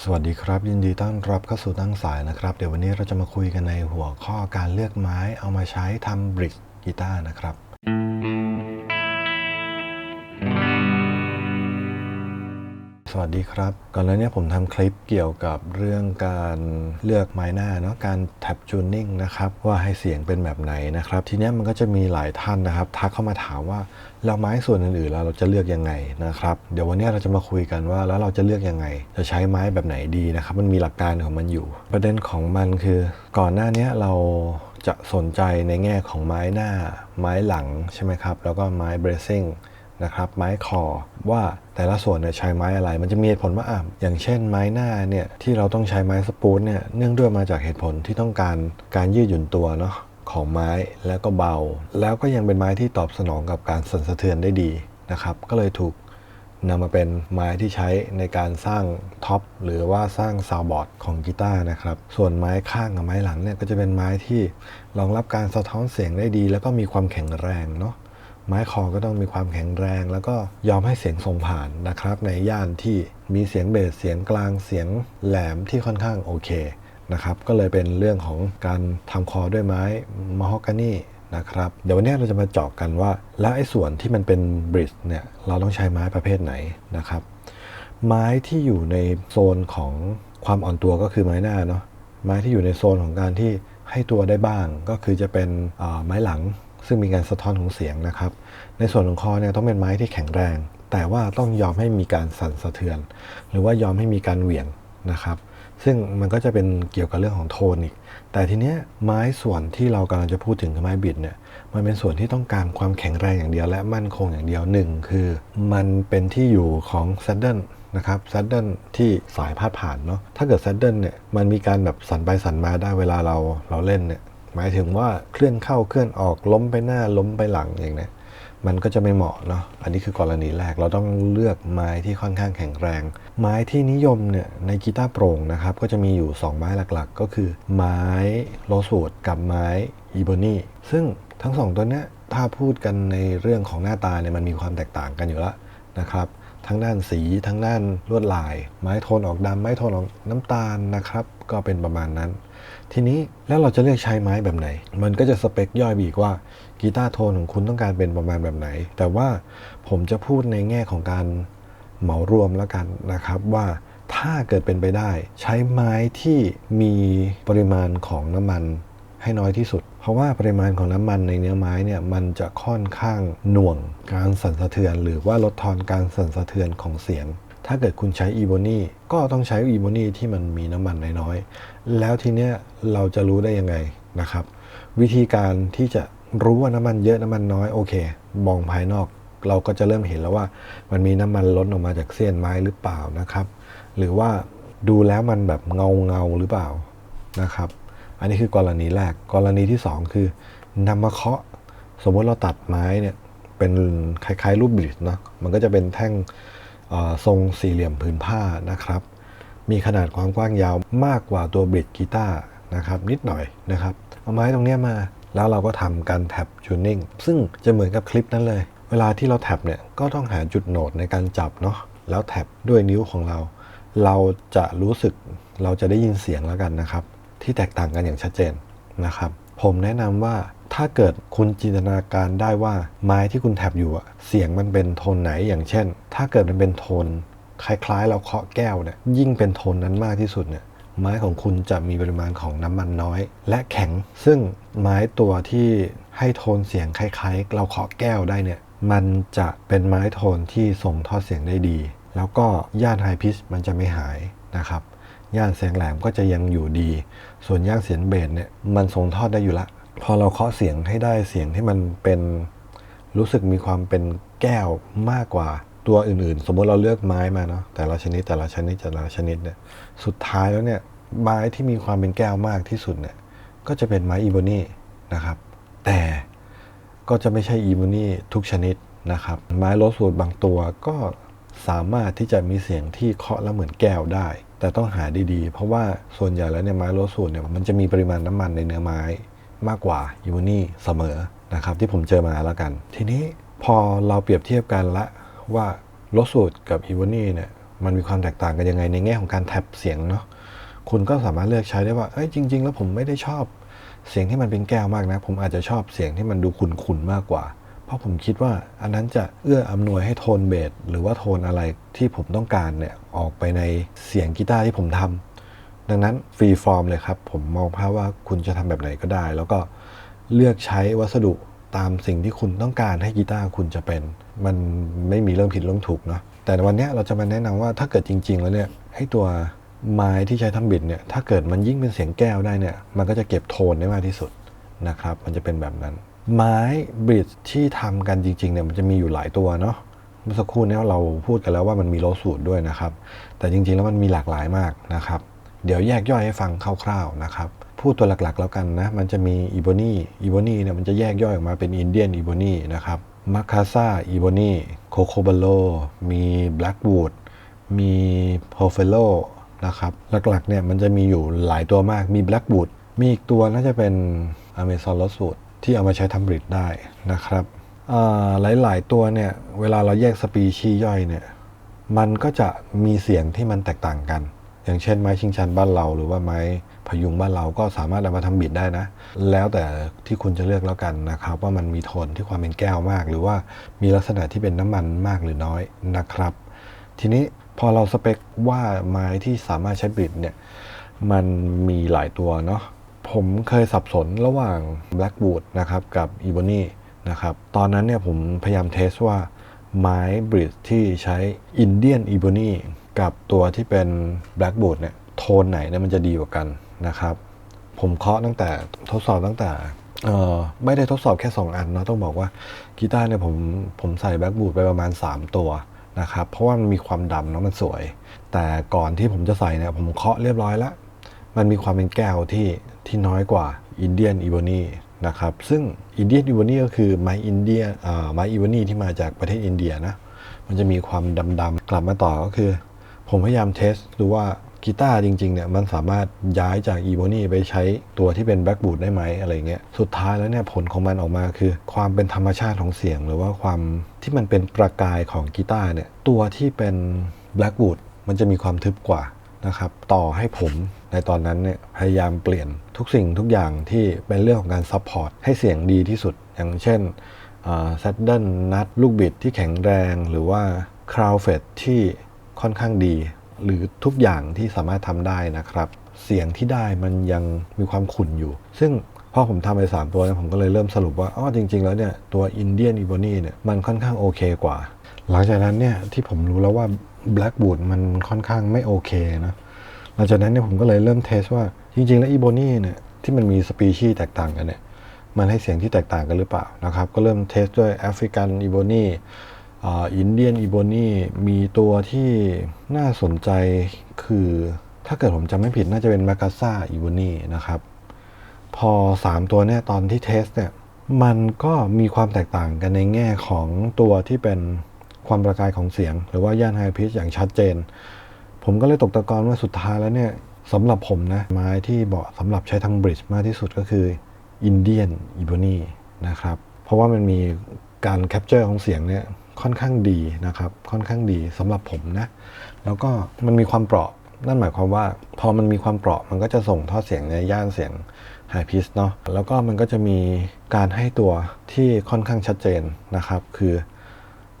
สวัสดีครับ ยินดีต้อนรับเข้าสู่ตั้งสายนะครับ เดี๋ยววันนี้เราจะมาคุยกันในหัวข้อการเลือกไม้เอามาใช้ทำบริดกีตาร์นะครับ สวัสดีครับ ก่อนแล้วเนี่ยผมทำคลิปเกี่ยวกับเรื่องการเลือกไม้หน้าเนาะการแท็บจูนนิ่งนะครับว่าให้เสียงเป็นแบบไหนนะครับ ทีเนี้ยมันก็จะมีหลายท่านนะครับ ทักเข้ามาถามว่าเราไม้ส่วนอื่นๆแล้วเราจะเลือกยังไงนะครับ เดี๋ยววันนี้เราจะมาคุยกันว่าแล้วเราจะเลือกยังไง จะใช้ไม้แบบไหนดีนะครับ มันมีหลักการของมันอยู่ ประเด็นของมันคือ ก่อนหน้านี้เราจะสนใจในแง่ของไม้หน้า ไม้หลังใช่ไหมครับแล้วก็ไม้เบรซิ่ง นะครับไม้คอว่าแต่ละส่วนเนี่ยใช้ไม้อะไร มันจะมีเหตุผลว่าอะอย่างเช่นไม้หน้าเนี่ยที่เราต้องใช้ไม้สปูนเนี่ยเนื่องด้วยมาจากเหตุผลที่ต้องการการยืดหยุ่นตัวเนาะของไม้แล้วก็เบา แล้วก็ยังเป็นไม้ที่ตอบสนองกับการสั่นสะเทือนได้ดีนะครับ ก็เลยถูกนำมาเป็นไม้ที่ใช้ในการสร้างท็อปหรือว่าสร้างซาวบอร์ดของกีตาร์นะครับ ส่วนไม้ข้างกับไม้หลังเนี่ยก็จะเป็นไม้ที่รองรับการสะท้อนเสียงได้ดี แล้วก็มีความแข็งแรงเนาะ ไม้คอก็ต้องมีความแข็งแรง แล้วก็ยอมให้เสียงส่งผ่านนะครับ ในย่านที่มีเสียงเบสเสียงกลางเสียงแหลมที่ค่อนข้างโอเคนะครับก็เลยเป็นเรื่องของการทำคอด้วยไม้มอฮอกานีนะครับเดี๋ยววันนี้เราจะมาเจาะกันว่า แล้วไอ้ส่วนที่มันเป็นบริดจ์เนี่ยเราต้องใช้ไม้ประเภทไหนนะครับ ไม้ที่อยู่ในโซนของความอ่อนตัวก็คือไม้หน้าเนาะไม้ที่อยู่ในโซนของการที่ให้ตัวได้บ้าง ก็คือจะเป็นไม้หลัง ซึ่งมีการสะท้อนของเสียงนะครับ ในส่วนของคอเนี่ยต้องเป็นไม้ที่แข็งแรง แต่ว่าต้องยอมให้มีการสั่นสะเทือน หรือว่ายอมให้มีการเหวี่ยงนะครับ ซึ่งมันก็จะเป็นเกี่ยวกับเรื่องของโทนอีก แต่ทีเนี้ยไม้ส่วนที่เรากำลังจะพูดถึงคือไม้บิดเนี่ยมันเป็นส่วนที่ต้องการความแข็งแรงอย่างเดียวและมั่นคงอย่างเดียวหนึ่งคือ มันเป็นที่อยู่ของแซดเดิลนะครับแซดเดิลที่สายพาดผ่านเนาะถ้าเกิดแซดเดิลเนี่ยมันมีการแบบสั่นไปสั่นมาได้เวลาเราเราเล่นเนี่ย หมายถึงว่าเคลื่อนเข้าเคลื่อนออกล้มไปหน้าล้มไปหลังอย่างเนี้ยมันก็จะไม่เหมาะเนาะ อันนี้คือกรณีแรก เราต้องเลือกไม้ที่ค่อนข้างแข็งแรง ไม้ที่นิยมเนี่ยในกีตาร์โปร่งนะครับ ก็จะมีอยู่ 2 ไม้หลักๆ ก็คือไม้โลสูดกับไม้อีโบนีซึ่งทั้งสองตัวเนี้ยถ้าพูดกันในเรื่องของหน้าตาเนี่ยมันมีความแตกต่างกันอยู่แล้วนะครับ ทั้งด้านสีทั้งด้านลวดลาย ไม้โทนออกดำไม้โทนออกน้ำตาลนะครับ ก็เป็นประมาณนั้น ทีนี้แล้วเราจะเลือกใช้ไม้แบบไหน มันก็จะสเปคย่อยไปอีกว่ากีตาร์โทนของคุณต้องการเป็นประมาณแบบไหน แต่ว่าผมจะพูดในแง่ของการเหมารวมแล้วกันนะครับว่าถ้าเกิดเป็นไปได้ ใช้ไม้ที่มีปริมาณของน้ำมันให้น้อยที่สุด เพราะว่าปริมาณของน้ำมันในเนื้อไม้เนี่ยมันจะค่อนข้างหน่วงการสั่นสะเทือน หรือว่าลดทอนการสั่นสะเทือนของเสียง ถ้าเกิดคุณใช้อีโบนีก็ต้องใช้อีโบนีที่มันมีน้ำมันน้อยๆแล้วทีเนี้ยเราจะรู้ได้ยังไงนะครับ วิธีการที่จะรู้ว่าน้ำมันเยอะน้ำมันน้อยโอเคมองภายนอก เราก็จะเริ่มเห็นแล้วว่ามันมีน้ำมันล้นออกมาจากเส้นไม้หรือเปล่านะครับ หรือว่าดูแล้วมันแบบเงาเงาหรือเปล่านะครับ อันนี้คือกรณีแรก กรณีที่ 2 คือนำมาเคาะ สมมติเราตัดไม้เนี่ยเป็นคล้ายๆรูปบริดเนาะ มันก็จะเป็นแท่งทรงสี่เหลี่ยมผืนผ้านะครับ มีขนาดความกว้างยาวมากกว่าตัวบริดกีตาร์นะครับนิดหน่อยนะครับ เอาไม้ตรงนี้มาแล้วเราก็ทำการแท็บจูนนิ่งซึ่งจะเหมือนกับคลิปนั้นเลย เวลาที่เราแท็บเนี่ยก็ต้องหาจุดโหนดในการจับเนาะ แล้วแท็บด้วยนิ้วของเรา เราจะรู้สึกเราจะได้ยินเสียงแล้วกันนะครับ ที่แตกต่างกันอย่างชัดเจนนะครับ ผมแนะนำว่าถ้าเกิดคุณจินตนาการได้ว่าไม้ที่คุณแท็บอยู่อะเสียงมันเป็นโทนไหนอย่างเช่น ถ้าเกิดมันเป็นโทน คล้ายๆ เราเคาะแก้วเนี่ยยิ่งเป็นโทนนั้นมากที่สุดเนี่ยไม้ของคุณจะมีปริมาณของน้ำมันน้อย และแข็ง ซึ่งไม้ตัวที่ให้โทนเสียงคล้ายๆ เราเคาะแก้วได้เนี่ย มันจะเป็นไม้โทนที่ส่งทอดเสียงได้ดี แล้วก็ย่านไฮพิชมันจะไม่หายนะครับ ย่านเสียงแหลมก็จะยังอยู่ดี ส่วนย่านเสียงเบสเนี่ยมันส่งทอดได้อยู่ละ พอเราเคาะเสียงให้ได้เสียงที่มันเป็นรู้สึกมีความเป็นแก้วมากกว่าตัวอื่นๆ สมมติเราเลือกไม้มาเนาะแต่ละชนิดแต่ละชนิดแต่ละชนิดเนี่ยสุดท้ายแล้วเนี่ยไม้ที่มีความเป็นแก้วมากที่สุดเนี่ยก็จะเป็นไม้อีโบนีนะครับ แต่ก็จะไม่ใช่อีโบนีทุกชนิดนะครับ ไม้โรสวูดบางตัวก็ สามารถที่จะมีเสียงที่เคาะแล้วเหมือนแก้วได้ แต่ต้องหาดีๆ เพราะว่าส่วนใหญ่แล้วเนี่ยไม้โรสูดเนี่ยมันจะมีปริมาณน้ำมันในเนื้อไม้มากกว่าอีโบนีเสมอนะครับที่ผมเจอมาแล้วกัน ทีนี้พอเราเปรียบเทียบกันละว่าโรสูดกับอีโบนีเนี่ยมันมีความแตกต่างกันยังไงในแง่ของการแท็บเสียงเนาะคุณก็สามารถเลือกใช้ได้ว่าเอ้ยจริง ๆ แล้วผมไม่ได้ชอบเสียงที่มันเป็นแก้วมากนะ ผมอาจจะชอบเสียงที่มันดูขุ่นๆมากกว่า ราะผมคิดว่าอันนั้นจะเอื้ออำนวยให้โทนเบสหรือว่าโทนอะไรที่ผมต้องการเนี่ยออกไปในเสียงกีตาร์ที่ผมทำดังนั้นฟรีฟอร์มเลยครับ ผมมองภาพว่าคุณจะทำแบบไหนก็ได้ แล้วก็เลือกใช้วัสดุตามสิ่งที่คุณต้องการให้กีตาร์คุณจะเป็น มันไม่มีเรื่องผิดเรื่องถูกเนาะแต่วันนี้เราจะมาแนะนำว่าถ้าเกิดจริง ๆ แล้วเนี่ยให้ตัวไม้ที่ใช้ทำบิดเนี่ยถ้าเกิดมันยิ่งเป็นเสียงแก้วได้เนี่ยมันก็จะเก็บโทนได้มากที่สุดนะครับ มันจะเป็นแบบนั้น ไม้บริดที่ทำกันจริงๆเนี่ยมันจะมีอยู่หลายตัวเนาะเมื่อสักครู่นี้เราพูดกันแล้วว่ามันมีโลสูตรด้วยนะครับ แต่จริงๆแล้วมันมีหลากหลายมากนะครับ เดี๋ยวแยกย่อยให้ฟังคร่าวๆนะครับ พูดตัวหลักๆ แล้วกันนะ มันจะมีอีโบนีอีโบนีเนี่ยมันจะแยกย่อยออกมาเป็นอินเดียนอีโบนีนะครับมาคาซาอีโบนีโคโคบาโลมีแบล็กวูดมีโพเฟโลนะครับหลักๆเนี่ยมันจะมีอยู่หลายตัวมากมีแบล็กวูดมีอีกตัวน่าจะเป็นอเมซอนลสูตร ที่เอามาใช้ทำบริดได้นะครับหลาย ๆ ตัวเนี่ยเวลาเราแยกสปีชีย่อยเนี่ยมันก็จะมีเสียงที่มันแตกต่างกัน อย่างเช่นไม้ชิงชันบ้านเราหรือว่าไม้พยุงบ้านเราก็สามารถเอามาทำบิดได้นะ แล้วแต่ที่คุณจะเลือกแล้วกันนะครับ ว่ามันมีโทนที่ความเป็นแก้วมาก หรือว่ามีลักษณะที่เป็นน้ำมันมากหรือน้อยนะครับ ทีนี้พอเราสเปคว่าไม้ที่สามารถใช้บิดเนี่ยมันมีหลายตัวเนาะ ผมเคยสับสนระหว่าง Blackwood นะครับกับ Ebony นะครับตอนนั้นเนี่ยผมพยายามเทสว่าไม้บริดที่ใช้ Indian Ebony กับตัวที่เป็น Blackwood เนี่ยโทนไหนเนี่ยมันจะดีกว่ากันนะครับ ผมเคาะตั้งแต่ทดสอบตั้งแต่ไม่ได้ทดสอบแค่ 2 อันเนาะต้องบอกว่ากีตาร์เนี่ยผมผมใส่ Blackwood ไปประมาณ 3 ตัวนะครับ เพราะว่ามันมีความดำเนาะมันสวย แต่ก่อนที่ผมจะใส่เนี่ยผมเคาะเรียบร้อยแล้ว มันมีความเป็นแก้วที่ที่น้อยกว่าอินเดียนอีโบนีนะครับซึ่งอินเดียนอีโบนีก็คือไม้อินเดียไม้อีโบนีที่มาจากประเทศอินเดียนะมันจะมีความดำๆกลับมาต่อก็คือ ผมพยายามเทสดูว่ากีตาร์จริงๆเนี่ยมันสามารถย้ายจากอีโบนีไปใช้ตัวที่เป็นแบ็กบูดได้ไหมอะไรเงี้ยสุดท้ายแล้วเนี่ยผลของมันออกมาคือ ความเป็นธรรมชาติของเสียง หรือว่าความที่มันเป็นประกายของกีตาร์เนี่ยตัวที่เป็นแบล็กบูดมันจะมีความทึบกว่า นะครับต่อให้ผมในตอนนั้นเนี่ยพยายามเปลี่ยนทุกสิ่งทุกอย่างที่เป็นเรื่องของการซัพพอร์ตให้เสียงดีที่สุด อย่างเช่นซัดเดิลนัดลูกบิดที่แข็งแรงหรือว่าคราวเฟดที่ค่อนข้างดี หรือทุกอย่างที่สามารถทำได้นะครับ เสียงที่ได้มันยังมีความขุ่นอยู่ ซึ่งพอผมทำไป 3 ตัวนี่ยผมก็เลยเริ่มสรุปว่าอ๋อจริง ๆ แล้วเนี่ยตัวอินเดียนอีโบนีเนี่ยมันค่อนข้างโอเคกว่า หลังจากนั้นเนี่ยที่ผมรู้แล้วว่า Blackwood มันค่อนข้างไม่โอเคนะหลังจากนั้นเนี่ยผมก็เลยเริ่มเทสว่าจริง ๆ แล้วอีโบนี่เนี่ยที่มันมีสปีชีส์แตกต่างกันเนี่ยมันให้เสียงที่แตกต่างกันหรือเปล่านะครับ ก็เริ่มเทสด้วยแอฟริกันอีโบนี่อินเดียนอีโบนี่มีตัวที่น่าสนใจคือถ้าเกิดผมจำไม่ผิดน่าจะเป็นมากาซาอีโบนี่นะครับ พอ 3 ตัวเนี่ยตอนที่เทสเนี่ยมันก็มีความแตกต่างกันในแง่ของตัวที่เป็น ความประกายของเสียง หรือว่าย่านไฮพิชอย่างชัดเจน ผมก็เลยตกตะกอนว่าสุดท้ายแล้วเนี่ยสำหรับผมนะไม้ที่เหมาะสำหรับใช้ทางบริดจ์มากที่สุดก็คืออินเดียนอีโบนีนะครับ เพราะว่ามันมีการแคปเจอร์ของเสียงเนี่ยค่อนข้างดีนะครับ ค่อนข้างดีสำหรับผมนะ แล้วก็มันมีความเปราะนั่นหมายความว่า พอมันมีความเปราะมันก็จะส่งทอดเสียงในย่านเสียงไฮพิชเนาะแล้วก็มันก็จะมีการให้ตัวที่ค่อนข้างชัดเจนนะครับ คือ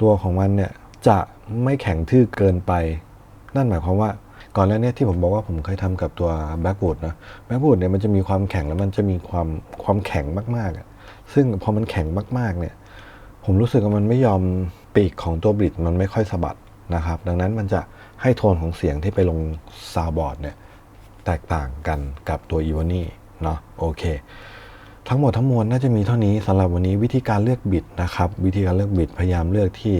ตัวของมันเนี่ยจะไม่แข็งทื่อเกินไป นั่นหมายความว่าก่อนหน้านี้ที่ผมบอกว่าผมเคยทำกับตัวแบ็กบูดนะแบ็กบูดเนี่ยมันจะมีความแข็งแล้วมันจะมีความความแข็งมากๆ ซึ่งพอมันแข็งมากๆเนี่ยผมรู้สึกว่ามันไม่ยอมปีกของตัวบริดมันไม่ค่อยสะบัดนะครับ ดังนั้นมันจะให้โทนของเสียงที่ไปลงซาวบอร์ดเนี่ยแตกต่างกันกับตัวอีวานี่เนาะโอเค ทั้งหมดทั้งมวลน่าจะมีเท่านี้สำหรับวันนี้วิธีการเลือกบิดนะครับ วิธีการเลือกบิดพยายามเลือกที่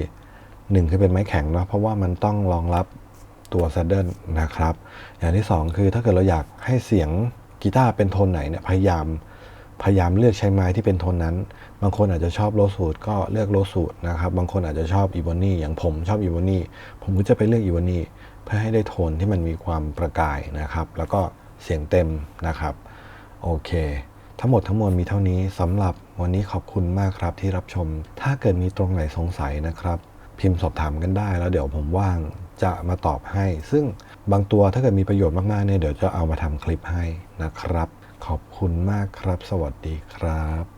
1คือเป็นไม้แข็งเนาะเพราะว่ามันต้องรองรับตัวแซดเดิลนะครับ อย่างที่ 2 คือถ้าเกิดเราอยากให้เสียงกีตาร์เป็นโทนไหนเนี่ยพยายามพยายามเลือกใช้ไม้ที่เป็นโทนนั้น บางคนอาจจะชอบโลสูตรก็เลือกโลสูตรนะครับ บางคนอาจจะชอบอีโบนี่อย่างผมชอบอีโบนี่ผมก็จะไปเลือกอีโบนี่เพื่อให้ได้โทนที่มันมีความประกายนะครับ แล้วก็เสียงเต็มนะครับ โอเค ทั้งหมดทั้งมวลมีเท่านี้สำหรับวันนี้ขอบคุณมากครับที่รับชม ถ้าเกิดมีตรงไหนสงสัยนะครับ พิมพ์สอบถามกันได้แล้วเดี๋ยวผมว่างจะมาตอบให้ ซึ่งบางตัวถ้าเกิดมีประโยชน์มากๆเนี่ยเดี๋ยวจะเอามาทำคลิปให้นะครับ ขอบคุณมากครับ สวัสดีครับ